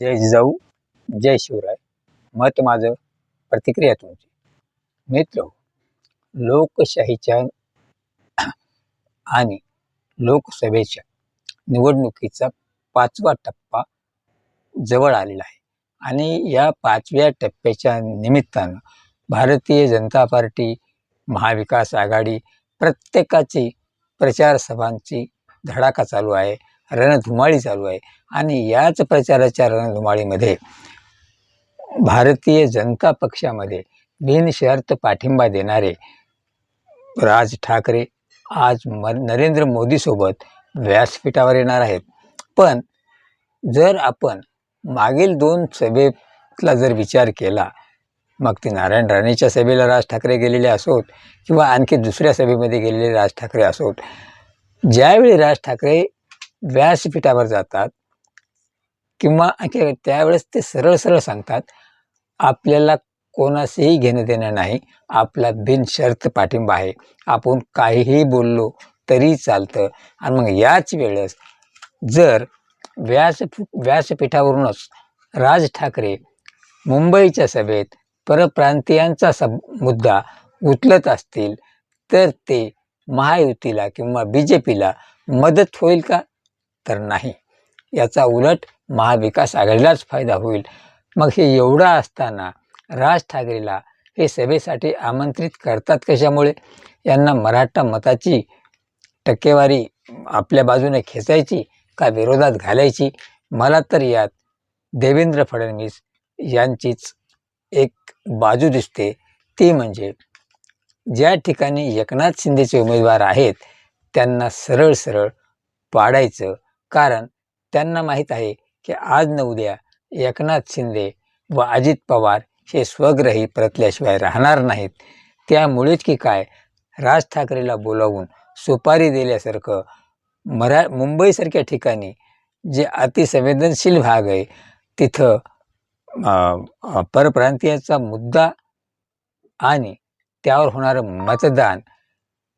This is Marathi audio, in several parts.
जय जिजाऊ जय शिवराय. मत माझं प्रतिक्रिया तुमची. मित्र हो, लोकशाहीच्या आणि लोकसभेच्या निवडणुकीचा पाचवा टप्पा जवळ आलेला आहे. आणि या पाचव्या टप्प्याच्या निमित्तानं भारतीय जनता पार्टी महाविकास आघाडी प्रत्येकाची प्रचार सभांची धडाका चालू आहे. रणधुमाळी चालू आहे. आणि याच प्रचाराच्या रणधुमाळीमध्ये भारतीय जनता पक्षामध्ये बिनशर्त पाठिंबा देणारे राज ठाकरे आज म नरेंद्र मोदीसोबत व्यासपीठावर येणार आहेत. पण जर आपण मागील दोन सभेतला जर विचार केला मग ते नारायण राणेच्या सभेला राज ठाकरे गेलेले असोत किंवा आणखी दुसऱ्या सभेमध्ये गेलेले राज ठाकरे असोत ज्यावेळी राज ठाकरे व्यासपीठावर जातात किंवा त्यावेळेस ते सरळ सरळ सांगतात आपल्याला कोणाशीही घेणं देणं नाही. आपला बिनशर्त पाठिंबा आहे. आपण काहीही बोललो तरी चालतं. आणि मग याच वेळेस जर व्यास व्यासपीठावरूनच राज ठाकरे मुंबईच्या सभेत परप्रांतीयांचा सब मुद्दा उचलत असतील तर ते महायुतीला किंवा बी जे पीला मदत होईल का? तर नाही. याचा उलट महाविकास आघाडीलाच फायदा होईल. मग हे एवढं असताना राज ठाकरेला हे सभेसाठी आमंत्रित करतात कशामुळे? यांना मराठा मताची टक्केवारी आपल्या बाजूने खेचायची का विरोधात घालायची? मला तर यात देवेंद्र फडणवीस यांचीच एक बाजू दिसते. ती म्हणजे ज्या ठिकाणी एकनाथ शिंदेचे उमेदवार आहेत त्यांना सरळ सरळ पाडायचं कारण त्यांना माहीत आहे की आज न उद्या एकनाथ शिंदे व अजित पवार हे स्वग्रही परतल्याशिवाय राहणार नाहीत. त्यामुळेच की काय? राज ठाकरेला बोलावून सुपारी दिल्यासारखं मरा मुंबईसारख्या ठिकाणी जे अतिसंवेदनशील भाग आहे तिथं परप्रांतीयाचा मुद्दा आणि त्यावर होणारं मतदान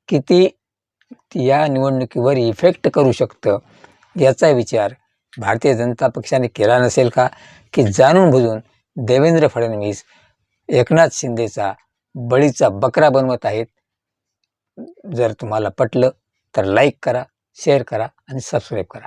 किती या निवडणुकीवर इफेक्ट करू शकतं? याचा विचार भारतीय जनता पक्षाने केला नसेल का? की जाणून बुजून देवेंद्र फडणवीस एकनाथ शिंदेचा बळीचा बकरा बनवत आहेत? जर तुम्हाला पटलं तर लाईक करा शेअर करा आणि सबस्क्राईब करा.